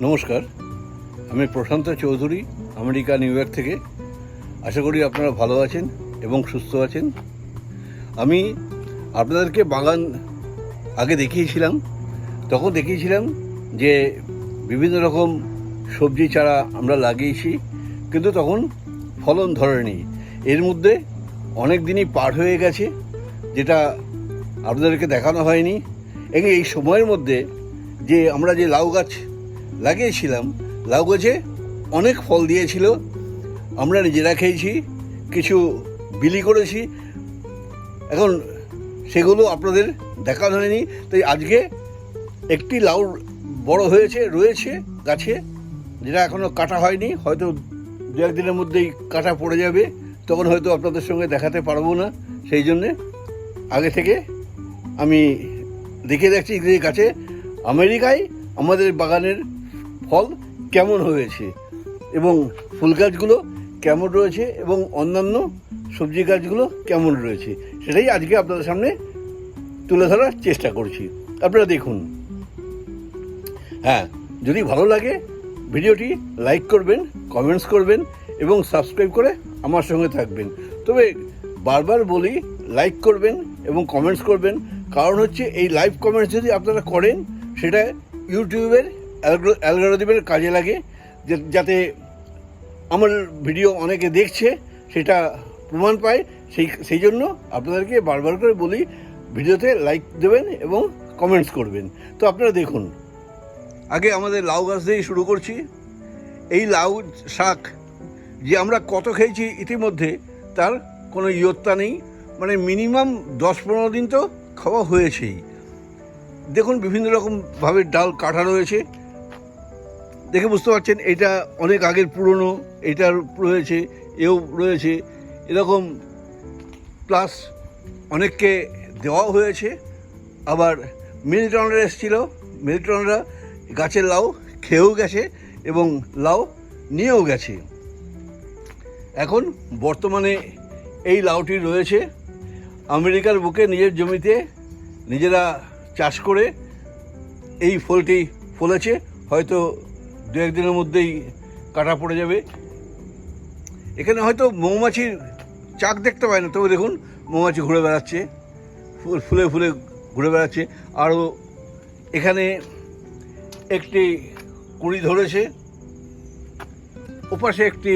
নমস্কার, আমি Prashanta Chowdhury, America, New York থেকে। আশা করি আপনারা ভালো আছেন এবং সুস্থ আছেন। আমি আপনাদেরকে বাগান আগে দেখিয়েছিলাম, তখন দেখিয়েছিলাম যে বিভিন্ন রকম সবজি চারা আমরা লাগিয়েছি, কিন্তু তখন ফলন ধরেনি। এর মধ্যে অনেক দিনই পার হয়ে গেছে, যেটা আপনাদেরকে দেখানো হয়নি। এবং এই সময়ের মধ্যে যে আমরা যে লাউ গাছ লাগিয়েছিলাম। লাউ গাছে অনেক ফল দিয়েছিল। আমরা নিজেরা খেয়েছি, কিছু বিলি করেছি। এখন সেগুলো আপনাদের দেখানো হয়নি। তাই আজকে একটি লাউ বড় হয়েছে, রয়েছে গাছে, যেটা এখনও কাটা হয়নি। হয়তো দু একদিনের মধ্যেই কাটা পড়ে যাবে। তখন হয়তো আপনাদের সঙ্গে দেখাতে পারব না। সেই জন্যে আগে থেকে আমি দেখে দেখছি যে গাছে আমেরিকায় আমাদের বাগানের ফল কেমন হয়েছে? এবং ফুল গাছগুলো কেমন রয়েছে? এবং অন্যান্য সবজি গাছগুলো কেমন রয়েছে? সেটাই আজকে আপনাদের সামনে তুলে ধরার চেষ্টা করছি। আপনারা দেখুন। হ্যাঁ যদি ভালো লাগে, ভিডিওটি লাইক করবেন, কমেন্টস করবেন, এবং সাবস্ক্রাইব করে আমার সঙ্গে থাকবেন। তবে বারবার বলি, লাইক করবেন এবং কমেন্টস করবেন। কারণ হচ্ছে এই লাইভ কমেন্টস যদি আপনারা করেন, সেটা ইউটিউবের অ্যালগোরিদমের কাজে লাগে যাতে আমার ভিডিও অনেকে দেখছে, সেটা প্রমাণ পায়, সেই সেই জন্য আপনাদেরকে বারবার করে বলি, ভিডিওতে লাইক দেবেন এবং কমেন্টস করবেন। তো আপনারা দেখুন। আগে আমাদের লাউ গাছ দিয়েই শুরু করছি। এই লাউ শাক যে আমরা কত খেয়েছি ইতিমধ্যে, তার কোনো ইয়ত্তা নেই। মানে মিনিমাম দশ পনেরো দিন তো খাওয়া হয়েছেই। দেখুন, বিভিন্ন রকমভাবে ডাল কাটা রয়েছে। দেখে বুঝতে পারছেন, এটা অনেক আগের পুরনো, এটার রয়েছে, এও রয়েছে। এরকম প্লাস অনেককে দেওয়াও হয়েছে। আবার মিল্টনরা এসেছিল, মিল্টনরা গাছের লাউ খেয়েও গেছে এবং লাউ নিয়েও গেছে। এখন বর্তমানে এই লাউটি রয়েছে আমেরিকার বুকে নিজের জমিতে, নিজেরা চাষ করে এই ফলটি ফলেছে। হয়তো দু একদিনের মধ্যেই কাটা পড়ে যাবে। এখানে হয়তো মৌমাছির চাক দেখতে পায় না। তবে দেখুন, মৌমাছি ঘুরে বেড়াচ্ছে, ফুল, ফুলে ফুলে ঘুরে বেড়াচ্ছে। আরও এখানে একটি কুড়ি ধরেছে। ওপাশে একটি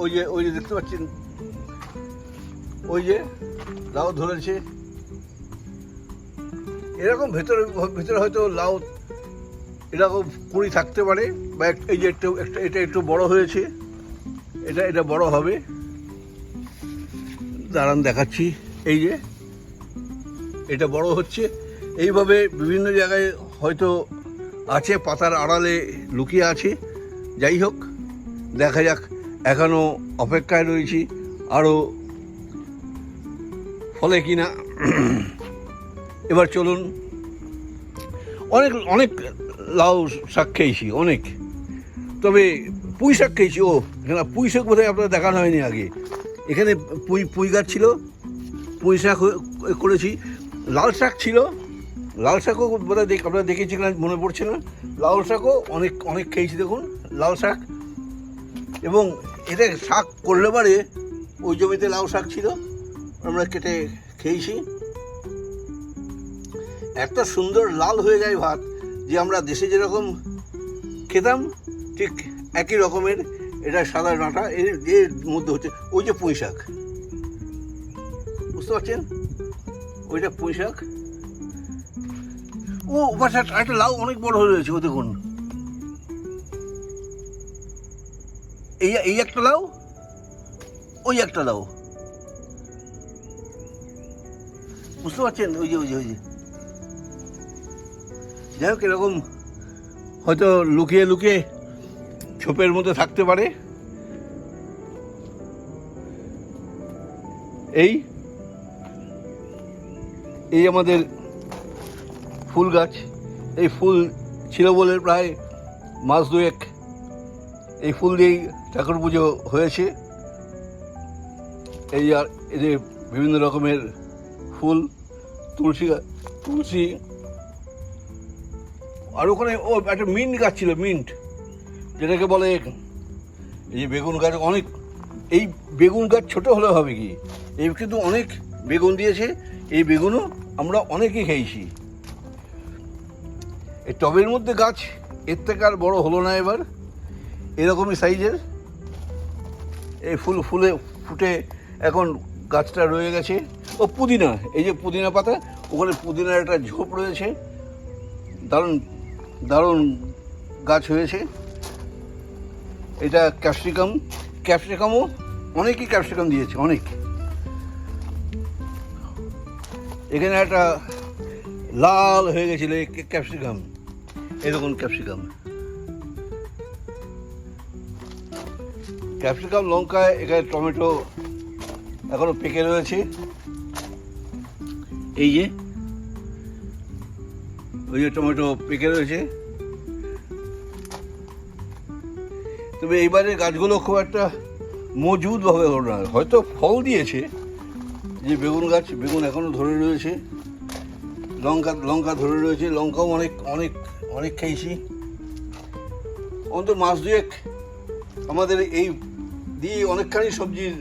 ওই যে ওই যে দেখতে পাচ্ছেন, ওই যে লাউ ধরেছে। এরকম ভেতরে ভেতরে হয়তো লাউ এরকম কুড়ি থাকতে পারে বা এই যে একটু একটা এটা একটু বড় হয়েছে। এটা এটা বড় হবে। দাঁড়ান, দেখাচ্ছি। এই যে, এটা বড় হচ্ছে। এইভাবে বিভিন্ন জায়গায় হয়তো আছে, পাতার আড়ালে লুকিয়ে আছে। যাই হোক, দেখা যাক। এখনও অপেক্ষায় রয়েছি। আরও ফলে কি না এবার চলুন। অনেক অনেক লাউ শাক খেয়েছি, অনেক। তবে পুঁই শাক খেয়েছি, ও এখানে পুঁই শাক বোধহয় আপনার দেখানো হয়নি আগে। এখানে পুঁই পুঁই গাছ ছিল, পুঁই শাক করেছি। লাল শাক ছিল, লাল শাকও বোধহয় দেখ, আপনারা দেখেছি কিনা মনে পড়ছে না। লাল শাকও অনেক অনেক খেয়েছি, দেখুন, লাল শাক। এবং এটা শাক করলে পারে, ওই জমিতে লাউ শাক ছিল, আমরা কেটে খেয়েছি। এত সুন্দর লাল হয়ে যায় ভাত। যে আমরা দেশে যেরকম খেতাম, ঠিক একই রকমের এটা সাদা ডাঁটা, এর এর মধ্যে হচ্ছে ওই যে পুঁই শাক। বুঝতে পারছেন? ওইটা পুঁই শাক। ও পাশে একটা- একটা লাউ অনেক বড় হয়ে রয়েছে, ও দেখুন। এই এই একটা লাউ, ওই একটা লাউ। বুঝতে পারছেন? ওই যে ওই যে ওই যে। যাই হোক এরকম হয়তো লুকিয়ে লুকিয়ে ছোপের মধ্যে থাকতে পারে। এই এই আমাদের ফুল গাছ। এই ফুল ছিল বলে প্রায় মাস দুয়েক এই ফুল দিয়েই ঠাকুর পুজো হয়েছে। এই আর যে বিভিন্ন রকমের ফুল, তুলসী তুলসী আর ওখানে ও একটা মিন্ট গাছ ছিল, মিন্ট, যেটাকে বলে এই যে বেগুন গাছ, অনেক, এই বেগুন গাছ ছোটো হলে হবে কি? এই কিন্তু অনেক বেগুন দিয়েছে, এই বেগুনও আমরা অনেকে খেয়েছি। এই টবের মধ্যে গাছ, এর থেকে আর বড় হলো না এবার, এরকমই সাইজের। এই ফুল, ফুলে ফুটে এখন গাছটা রয়ে গেছে। ও পুদিনা, এই যে পুদিনা পাতা, ওখানে পুদিনার একটা ঝোপ রয়েছে। দারুণ দারুণ গাছ হয়েছে। এটা ক্যাপসিকাম। ক্যাপসিকামও অনেকই ক্যাপসিকাম দিয়েছে, অনেক। এখানে একটা লাল হয়ে গেছিল ক্যাপসিকাম। এরকম ক্যাপসিকাম। ক্যাপসিকাম লঙ্কা এখানে টমেটো এখনও পেকে রয়েছে। এই যে ওই টমেটো পেকে রয়েছে। তবে এইবারে গাছগুলো খুব একটা মজবুতভাবে হলো হয়তো ফল দিয়েছে। যে বেগুন গাছ, বেগুন এখনও ধরে রয়েছে। লঙ্কা লঙ্কা ধরে রয়েছে। লঙ্কাও অনেক অনেক অনেক খেয়েছি। অন্তত মাস দুয়েক আমাদের এই দিয়ে অনেকখানি সবজির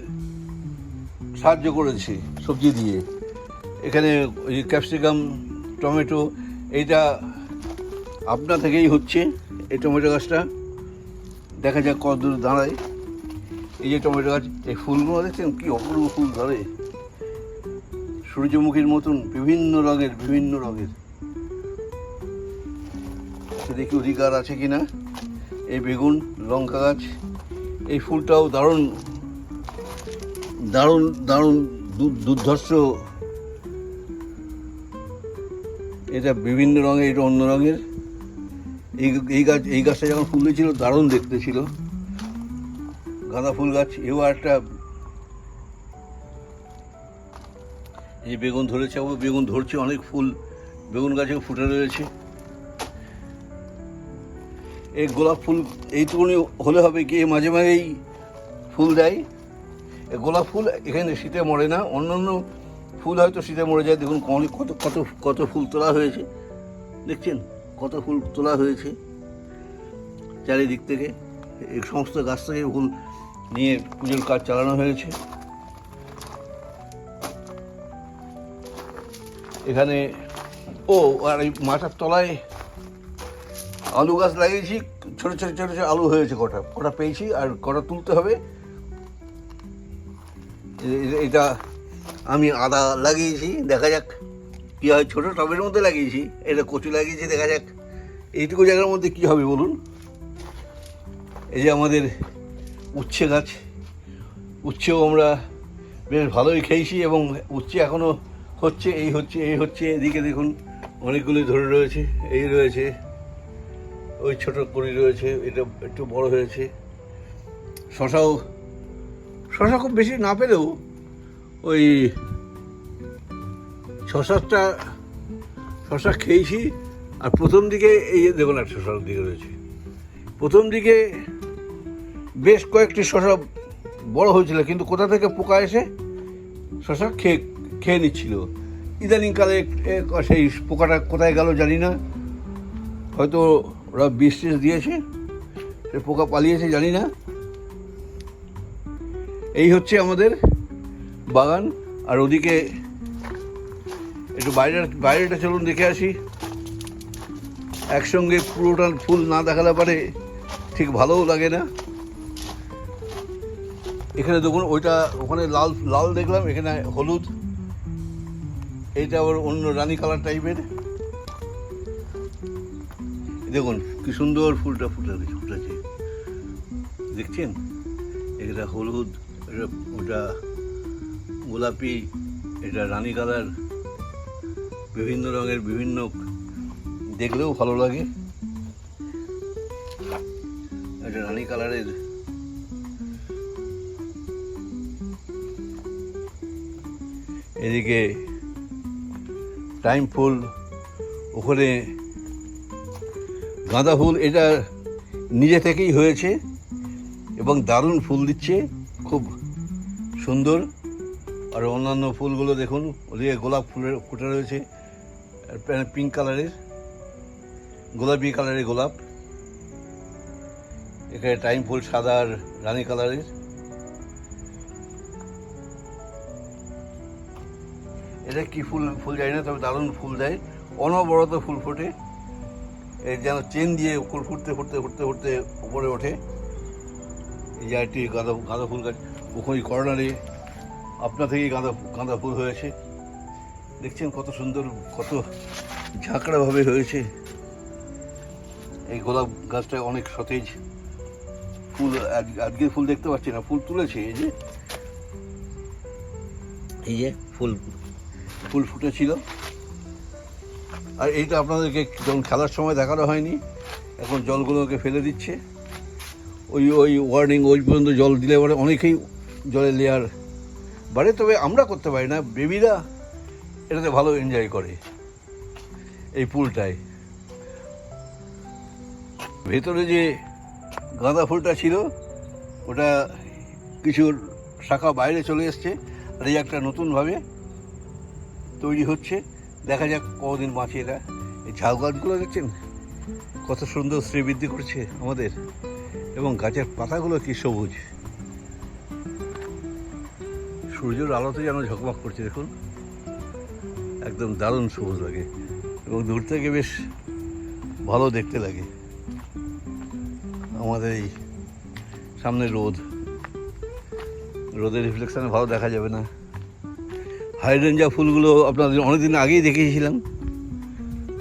সাহায্য করেছে, সবজি দিয়ে। এখানে ওই ক্যাপসিকাম, টমেটো এইটা আপনা থেকেই হচ্ছে এই টমেটো গাছটা। দেখা যাক কত দূর দাঁড়ায়। এই যে টমেটো গাছ, এই ফুলগুলো দেখছেন কী অপূর্ব ফুল ধরে। সূর্যমুখীর মতন, বিভিন্ন রঙের বিভিন্ন রঙের। সে দেখি অধিকার আছে কি না এই বেগুন, লঙ্কা গাছ, এই ফুলটাও দারুণ দারুণ দারুণ দুর্ধর্ষ এটা বিভিন্ন রঙের, এটা অন্য রঙের। এই এই গাছ, এই গাছটা যখন ফুল দিয়েছিল দারুণ দেখতে ছিল। গাঁদা ফুল গাছ, এও একটা এই বেগুন ধরেছে, ও বেগুন ধরছে, অনেক ফুল বেগুন গাছেও ফুটে রয়েছে। এই গোলাপ ফুল, এইটুকুনি হলে হবে কি মাঝে মাঝেই ফুল দেয়। গোলাপ ফুল এখানে শীতে মরে না অন্য অন্য ফুল হয়তো শীতে মরে যায়, দেখুন অনেক কত কত কত ফুল তোলা হয়েছে। দেখছেন কত ফুল তোলা হয়েছে চারিদিক থেকে। এই সমস্ত গাছ থেকে ফুল নিয়ে পুজোর কাজ চালানো হয়েছে। এখানে, ও, আর এই মাথার তলায় আলু গাছ লাগিয়েছি। ছোট ছোট ছোট ছোট আলু হয়েছে কটা। কটা পেয়েছি আর কটা তুলতে হবে। এটা আমি আদা লাগিয়েছি, দেখা যাক কী হয়, ছোটো টবের মধ্যে লাগিয়েছি, এটা কচু লাগিয়েছি, দেখা যাক এইটুকু জায়গার মধ্যে কী হবে বলুন। এই যে আমাদের উচ্ছে গাছ, উচ্ছেও আমরা বেশ ভালোই খেয়েছি এবং উচ্ছে এখনও হচ্ছে, এই হচ্ছে এই হচ্ছে, এদিকে দেখুন অনেকগুলি ধরে রয়েছে, এই রয়েছে, ওই ছোট কড়ি রয়েছে, এটা একটু বড় হয়েছে। শশাও, শশা খুব বেশি না পেলেও ওই শশাটা, শশা খেয়েছি আর প্রথম দিকে এই একটা শশার দিকে রয়েছে। প্রথম দিকে বেশ কয়েকটি শশা বড় হয়েছিল, কিন্তু কোথা থেকে পোকা এসে শশা খেয়ে খেয়ে নিচ্ছিল? ইদানিংকালে সেই পোকাটা কোথায় গেল জানি না। হয়তো ওরা বিষ টিষ দিয়েছে, সে পোকা পালিয়েছে জানি না। এই হচ্ছে আমাদের বাগান, আর ওদিকে একটু বাইরে, বাইরেটা চলুন দেখে আসি। একসঙ্গে পুরোটা ফুল না দেখালে পারে ঠিক ভালোও লাগে না। এখানে দেখুন, ওইটা ওখানে লাল লাল দেখলাম, এখানে হলুদ। এইটা আবার অন্য রানী কালার টাইপের। দেখুন, কি সুন্দর ফুলটা ফুটে, ফুটেছে। দেখছেন? এটা হলুদ ওটা গোলাপি, এটা রানী কালার, বিভিন্ন রঙের, বিভিন্ন দেখলেও ভালো লাগে। এটা রানী কালারের। এদিকে টাইম ফুল, ওখানে গাঁদা ফুল, এটা নিজে থেকেই হয়েছে এবং দারুণ ফুল দিচ্ছে, খুব সুন্দর। আর অন্যান্য ফুলগুলো দেখুন, ওদিকে গোলাপ ফুলের ফুটে রয়েছে পিঙ্ক কালারের, গোলাপি কালারের গোলাপ। এখানে টাইম ফুল সাদা আর রানী কালারের। এটা কি ফুল ফুল যায় না, তবে দারুণ ফুল দেয়। অনবরত ফুল ফোটে। এই যেন চেন দিয়ে ফুল ফুটতে ফুটতে ফুটতে ফুটতে উপরে ওঠে। এই যে একটি গাঁদা গাঁদা ফুল গাছ ওখানে কর্নারে আপনা থেকেই গাঁদা গাঁদা ফুল হয়েছে। দেখছেন কত সুন্দর কত ঝাঁকড়াভাবে হয়েছে। এই গোলাপ গাছটা অনেক সতেজ। ফুল আজ- আজকে ফুল দেখতে পাচ্ছি না ফুল তুলেছে এই যে। এই যে ফুল। ফুল ফুটেছিল। আর এইটা আপনাদেরকে যখন খেলার সময় দেখানো হয়নি এখন জলগুলোকে ফেলে দিচ্ছে। ওই ওই ওয়ার্নিং ওই পর্যন্ত জল দিলে পরে অনেকেই জলের লেয়ার বাড়ে তবে আমরা করতে পারি না। বেবিরা এটাতে ভালো এনজয় করে এই পুলটায়। ভেতরে যে গাঁদা ফুলটা ছিল, ওটা কিছু শাখা বাইরে চলে এসছে, আর এই একটা নতুনভাবে তৈরি হচ্ছে। দেখা যাক কদিন বাঁচে এরা। এই ঝাউ গাছগুলো দেখছেন? কত সুন্দর শ্রীবৃদ্ধি করছে আমাদের। এবং গাছের পাতাগুলো কি সবুজ। সূর্যের আলোতে যেন ঝকমক করছে, দেখুন। একদম দারুণ সবুজ লাগে এবং দূর থেকে বেশ ভালো দেখতে লাগে। আমাদের এই সামনে রোদ। রোদের রিফ্লেকশনে ভালো দেখা যাবে না। হাইড্রেঞ্জা ফুলগুলো আপনাদের অনেকদিন আগেই দেখিয়েছিলাম।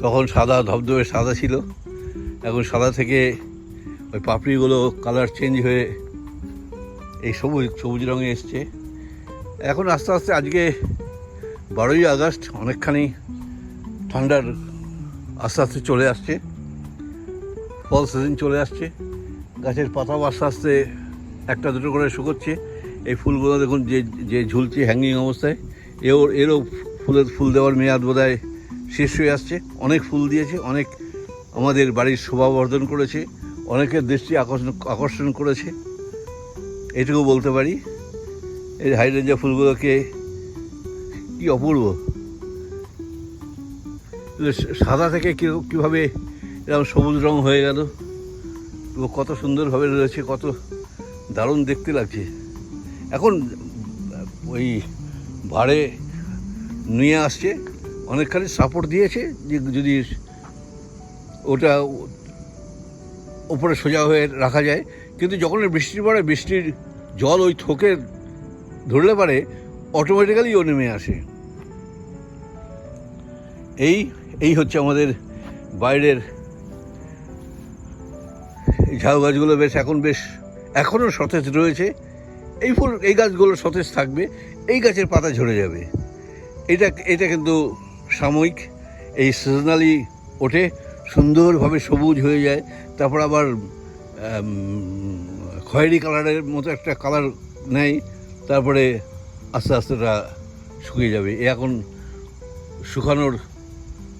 তখন সাদা, ধবধবে সাদা ছিল। এখন সাদা থেকে ওই পাপড়িগুলো কালার চেঞ্জ হয়ে এই সবুজ সবুজ রঙে এসছে। এখন আস্তে আস্তে আজকে বারোই আগস্ট অনেকখানি ঠান্ডার আস্তে আস্তে চলে আসছে। ফল সিজন চলে আসছে। গাছের পাতাও আস্তে আস্তে একটা দুটো করে শুকোচ্ছে এই ফুলগুলো দেখুন, যে যে ঝুলছে হ্যাঙ্গিং অবস্থায়, এও, এরও ফুলের, ফুল দেওয়ার মেয়াদ বোধহয় শেষ হয়ে আসছে। অনেক ফুল দিয়েছে, অনেক আমাদের বাড়ির শোভাবর্ধন করেছে, অনেকের দৃষ্টি আকর্ষণ আকর্ষণ করেছে। এটুকু বলতে পারি। এই হাইড্রেঞ্জা ফুলগুলোকে কি অপূর্ব। সাদা থেকে কীভাবে এরকম সবুজ রং হয়ে গেল কত সুন্দরভাবে রয়েছে, কত দারুণ দেখতে লাগছে। এখন ওই ভাড়ে নিয়ে আসছে, অনেকখানি সাপোর্ট দিয়েছে, যে যদি ওটা উপরে সোজা হয়ে রাখা যায়। কিন্তু যখন বৃষ্টি পড়ে বৃষ্টির জল ওই থোকে ধরলে পারে অটোমেটিক্যালি ও নেমে আসে। এই এই হচ্ছে আমাদের বাইরের ঝাউ গাছগুলো বেশ, এখন বেশ, এখনও সতেজ রয়েছে। এই ফুল, এই গাছগুলো সতেজ থাকবে, এই গাছের পাতা ঝরে যাবে। এটা এটা কিন্তু সাময়িক, এই সিজনালি ওঠে, সুন্দরভাবে সবুজ হয়ে যায়। তারপর আবার খয়েরি কালারের মতো একটা কালার নেয়। তারপরে আস্তে আস্তে ওটা শুকিয়ে যাবে। এখন শুকানোর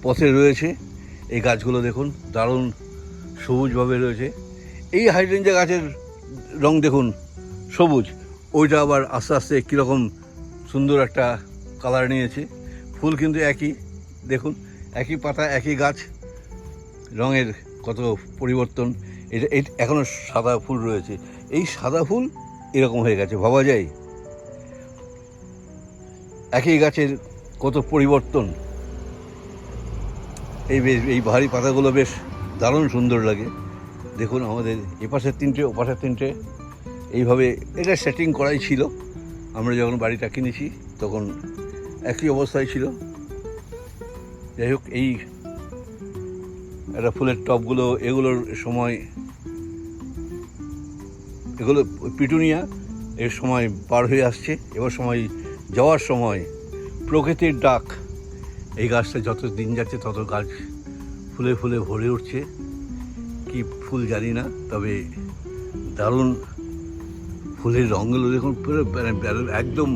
পথে রয়েছে। এই গাছগুলো দেখুন, দারুণ সবুজভাবে রয়েছে। এই হাইড্রেঞ্জা গাছের রং দেখুন, সবুজ, ওইটা আবার আস্তে আস্তে কীরকম সুন্দর একটা কালার নিয়েছে। ফুল কিন্তু একই, দেখুন, একই পাতা, একই গাছ, রঙের কত পরিবর্তন। এটা এখনও সাদা ফুল রয়েছে। এই সাদা ফুল এরকম হয়ে গেছে, ভাবা যায়? একই গাছের কত পরিবর্তন। এই বেশ, এই ভারী পাতাগুলো বেশ দারুণ সুন্দর লাগে। দেখুন আমাদের এপাশের তিনটে, ওপাশের তিনটে, এইভাবে এটা সেটিং করাই ছিল। আমরা যখন বাড়িটা কিনেছি, তখন একই অবস্থায় ছিল। যাই হোক, এই একটা ফুলের টবগুলো, এগুলোর সময়, এগুলো পিটুনিয়া, এর সময় পার হয়ে আসছে। এবার সময় যাওয়ার সময় প্রকৃতির ডাক। এই গাছটা যত দিন যাচ্ছে তত গাছ ফুলে ফুলে ভরে উঠছে। কি ফুল জানি না, তবে দারুণ ফুলের রঙগুলো দেখুন মানে একদম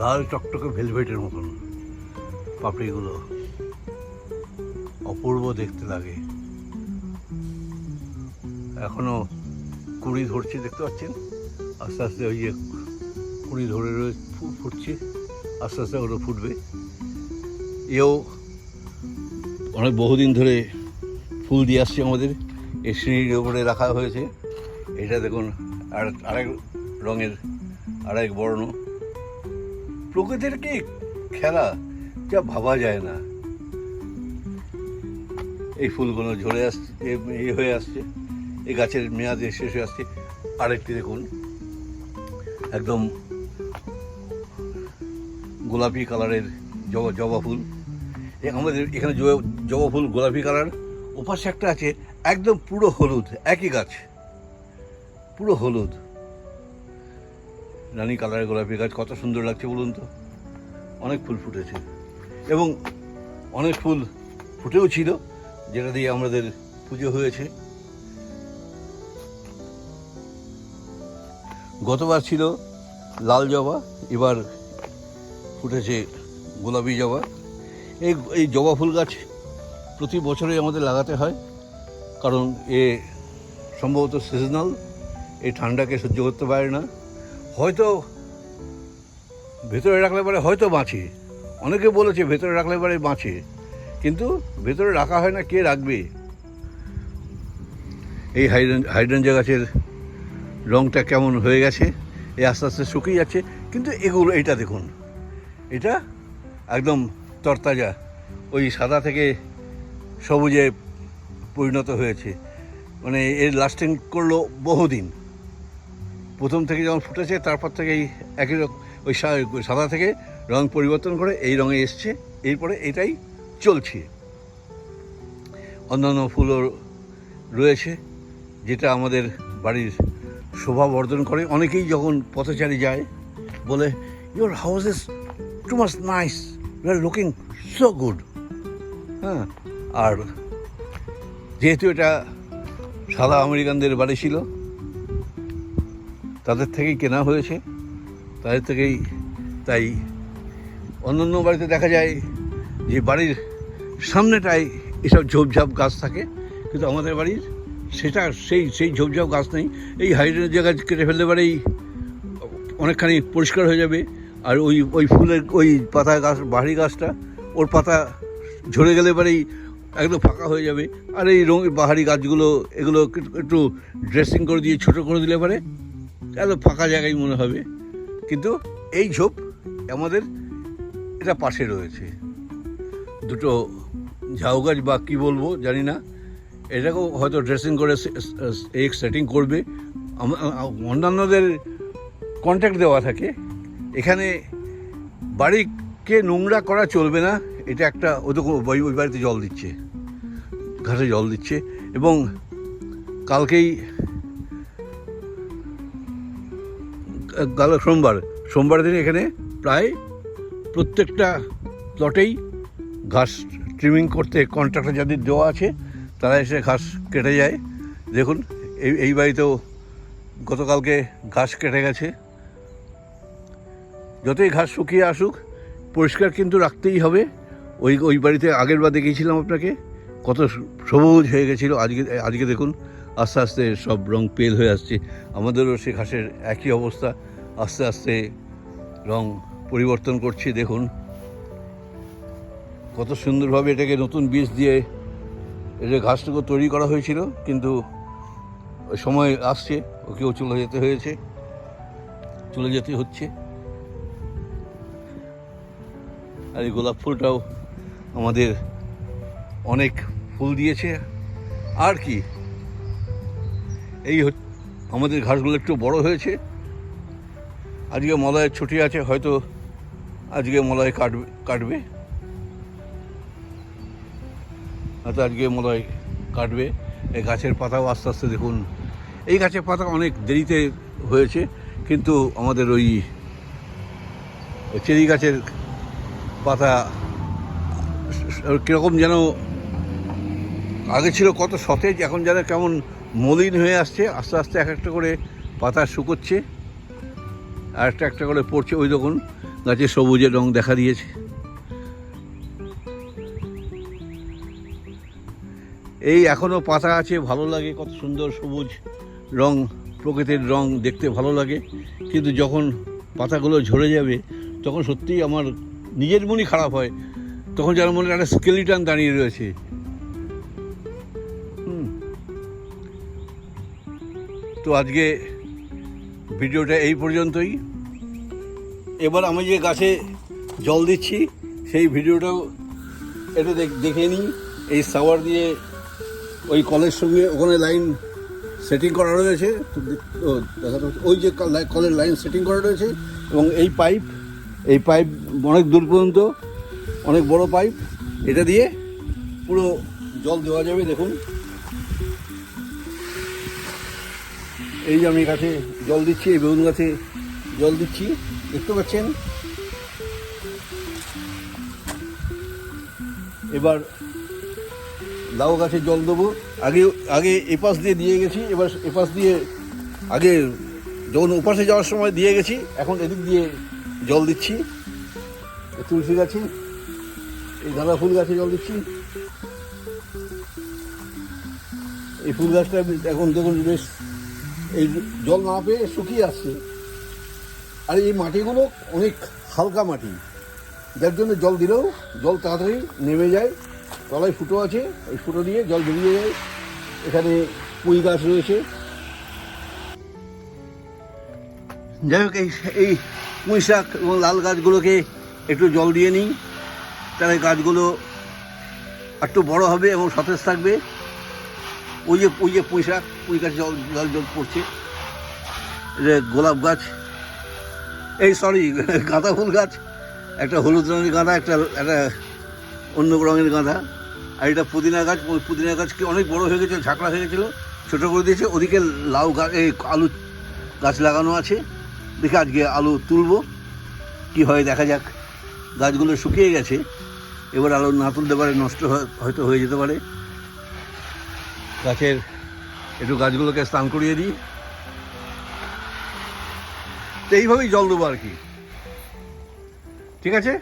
লাল টকটকে ভেলভেটের মতন। পাপড়িগুলো অপূর্ব দেখতে লাগে। এখনও কুড়ি ধরছে, দেখতে পাচ্ছেন? আস্তে আস্তে ওই যে কুড়ি ধরে রয়ে ফুটছে। আস্তে আস্তে ওটা ফুটবে। এও অনেক বহুদিন ধরে ফুল দিয়ে আসছে আমাদের। এই সিঁড়ির ওপরে রাখা হয়েছে। এটা দেখুন, আর আরেক রঙের, আরেক বর্ণ। প্রকৃতির কি খেলা যা ভাবা যায় না। এই ফুলগুলো ঝরে আসছে এই হয়ে আসছে। এই গাছের মেয়াদ শেষ হয়ে আসছে। আরেকটি দেখুন, একদম গোলাপি কালারের জবা জবা ফুল। আমাদের এখানে জবা ফুল, গোলাপি কালার। ওপাশে একটা আছে, একদম পুরো হলুদ, একই গাছ। পুরো হলুদ। রানী কালারের গোলাপি গাছ, কত সুন্দর লাগছে বলুন তো। অনেক ফুল ফুটেছে। এবং অনেক ফুল ফুটেও ছিল, যেটা দিয়ে আমাদের পুজো হয়েছে। গতবার ছিল লাল জবা, এবার ফুটেছে গোলাপি জবা। এই এই জবা ফুল গাছ প্রতি বছরই আমাদের লাগাতে হয়, কারণ এ সম্ভবত সিজনাল এই ঠান্ডাকে সহ্য করতে পারে না। হয়তো ভেতরে রাখলে পরে হয়তো বাঁচে। অনেকে বলেছে ভেতরে রাখলে পরে বাঁচে, কিন্তু ভেতরে রাখা হয় না, কে রাখবে? এই হাইড্রেন হাইড্রেঞ্জা গাছের রংটা কেমন হয়ে গেছে এই আস্তে আস্তে শুকিয়ে যাচ্ছে, কিন্তু এগুলো, এটা দেখুন। এটা? একদম তরতাজা। ওই সাদা থেকে সবুজে পরিণত হয়েছে। মানে এর লাস্টিং করল বহুদিন। প্রথম থেকে যখন ফুটেছে, তারপর থেকেই একই রকম ওই সাদা থেকে রং পরিবর্তন করে এই রঙে এসছে। এরপরে এটাই চলছে। অন্যান্য ফুলও রয়েছে, যেটা আমাদের বাড়ির শোভা বর্ধন করে। অনেকেই যখন পথচারী যায়, বলে your house is too much nice you looking so good হ্যাঁ আর যেহেতু এটা সাদা আমেরিকানদের বাড়ি ছিল, তাদের থেকেই কেনা হয়েছে। তাদের থেকেই তাই অন্যান্য বাড়িতে দেখা যায় যে বাড়ির সামনেটায় এসব ঝোপঝাপ গাছ থাকে, কিন্তু আমাদের বাড়ির সেটা সেই সেই ঝোপঝাপ গাছ নেই। এই হাইড্রেন জায়গা কেটে ফেলতে পারেই অনেকখানি পরিষ্কার হয়ে যাবে। আর ওই ওই ফুলের, ওই পাতা গাছ বাহারি গাছটা, ওর পাতা ঝরে গেলে পরেই একদম ফাঁকা হয়ে যাবে। আর এই রঙ বাহারি গাছগুলো, এগুলো একটু- ড্রেসিং করে দিয়ে, ছোটো করে দিলে পারে একদম ফাঁকা জায়গায় মনে হবে। কিন্তু এই ঝোপ আমাদের এটা পাশে রয়েছে। দুটো ঝাউ গাছ বা কী বলব, জানি না। এটাকেও হয়তো ড্রেসিং করে এই সেটিং করবে। অন্যান্যদের কন্ট্যাক্ট দেওয়া থাকে। এখানে বাড়িকে নোংরা করা চলবে না। এটা একটা ওদের ওই বাড়িতে জল দিচ্ছে। ঘাসে জল দিচ্ছে। এবং কালকেই কাল সোমবার সোমবার দিন এখানে প্রায় প্রত্যেকটা প্লটেই ঘাস ট্রিমিং করতে কন্ট্রাক্টর যাদের দেওয়া আছে, তারা এসে ঘাস কেটে যায়। দেখুন, এই এই বাড়িতেও গতকালকে ঘাস কেটে গেছে। যতই ঘাস শুকিয়ে আসুক, পরিষ্কার কিন্তু রাখতেই হবে। ওই ওই বাড়িতে আগের বার দেখিয়েছিলাম আপনাকে, কত সবুজ হয়ে গেছিল। আজকে আজকে দেখুন, আস্তে আস্তে সব রং পেল হয়ে আসছে। আমাদেরও সে ঘাসের একই অবস্থা। আস্তে আস্তে রং পরিবর্তন করছে, দেখুন। কত সুন্দরভাবে এটাকে নতুন বীজ দিয়ে যে ঘাসটুকু তৈরি করা হয়েছিল, কিন্তু সময় আসছে, ওকেও চলে যেতে হয়েছে। চলে যেতে হচ্ছে। আর এই গোলাপ ফুলটাও আমাদের অনেক ফুল দিয়েছে। আর কি? এই আমাদের ঘাসগুলো একটু বড় হয়েছে। আজকে মলয়ের ছুটি আছে, হয়তো আজকে মলয় কাটবে কাটবে। হয়তো আজকে মলয় কাটবে। এই গাছের পাতাও আস্তে আস্তে দেখুন। এই গাছের পাতা অনেক দেরিতে হয়েছে, কিন্তু আমাদের ওই চেরি গাছের পাতা কীরকম যেন, আগে ছিল কত সতেজ, এখন যেন কেমন মলিন হয়ে আসছে, আস্তে আস্তে এক একটা করে পাতা শুকোচ্ছে, আর একটা একটা করে পড়ছে। ওই দেখুন, গাছে সবুজের রং দেখা দিয়েছে। এই এখনও পাতা আছে, ভালো লাগে, কত সুন্দর সবুজ রং, প্রকৃতির রং দেখতে ভালো লাগে। কিন্তু যখন পাতাগুলো ঝরে যাবে, তখন সত্যিই আমার নিজের মনই খারাপ হয়। তখন যার মনে একটা স্কেলিটান দাঁড়িয়ে রয়েছে। তো আজকে ভিডিওটা এই পর্যন্তই। এবার আমি যে গাছে জল দিচ্ছি, সেই ভিডিওটাও এটা দেখে নিই। এই সাওয়ার দিয়ে ওই কলের সঙ্গে ওখানে লাইন সেটিং করা রয়েছে। ওই যে কলের লাইন সেটিং করা রয়েছে এবং এই পাইপ এই পাইপ অনেক দূর পর্যন্ত, অনেক বড় পাইপ। এটা দিয়ে পুরো জল দেওয়া যাবে, দেখুন। এই যে আমি গাছে জল দিচ্ছি, এই বেগুন গাছে জল দিচ্ছি, দেখতে পাচ্ছেন? এবার লাউ গাছে জল দেবো। আগে আগে এপাশ দিয়ে দিয়ে গেছি, এবার এপাশ দিয়ে আগে যখন ওপাশে যাওয়ার সময় দিয়ে গেছি, এখন এদিক দিয়ে জল দিচ্ছি। তুলসী গাছে, এই গাঁদা ফুল গাছে জল দিচ্ছি। এই ফুল গাছটা এখন দেখুন, বেশ এই জল না পেয়ে শুকিয়ে আসছে। আর এই মাটিগুলো অনেক হালকা মাটি। যার জন্য জল দিলেও জল তাড়াতাড়ি নেমে যায়, তলায় ফুটো আছে, ওই ফুটো দিয়ে জল বেরিয়ে যায়। এখানে পুঁই গাছ রয়েছে। যাই হোক এই পুঁই শাক এবং লাল গাছগুলোকে একটু জল দিয়ে নিই। তাহলে গাছগুলো একটু বড় হবে এবং সতেজ থাকবে। ওই যে ওই যে পুঁই শাক পুঁই গাছ জল জল জল পড়ছে। যে গোলাপ গাছ। এই সরি গাঁদা ফুল গাছ। একটা হলুদ রঙের গাঁদা, একটা একটা অন্য রঙের গাঁদা। আর এটা পুদিনা গাছ পুদিনা গাছ কি অনেক বড় হয়ে গেছে ঝাঁকড়া হয়ে গেছিল, ছোটো করে দিয়েছে। ওদিকে লাউ গাছ এই আলু গাছ লাগানো আছে। দেখে আজকে আলু তুলবো। কি হয় দেখা যাক। গাছগুলো শুকিয়ে গেছে। এবার আলু না তুলতে পারে, নষ্ট হয়- হয়তো হয়ে যেতে পারে। গাছের একটু গাছগুলোকে স্নান করিয়ে দিই। তো এইভাবেই জল দেবো আর কি। ঠিক আছে?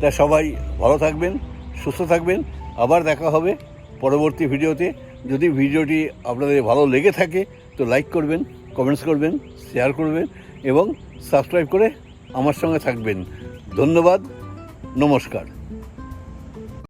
তা সবাই ভালো থাকবেন, সুস্থ থাকবেন। আবার দেখা হবে পরবর্তী ভিডিওতে। যদি ভিডিওটি আপনাদের ভালো লেগে থাকে, তো লাইক করবেন। কমেন্টস করবেন শেয়ার করবেন এবং সাবস্ক্রাইব করে আমার সঙ্গে থাকবেন। ধন্যবাদ নমস্কার।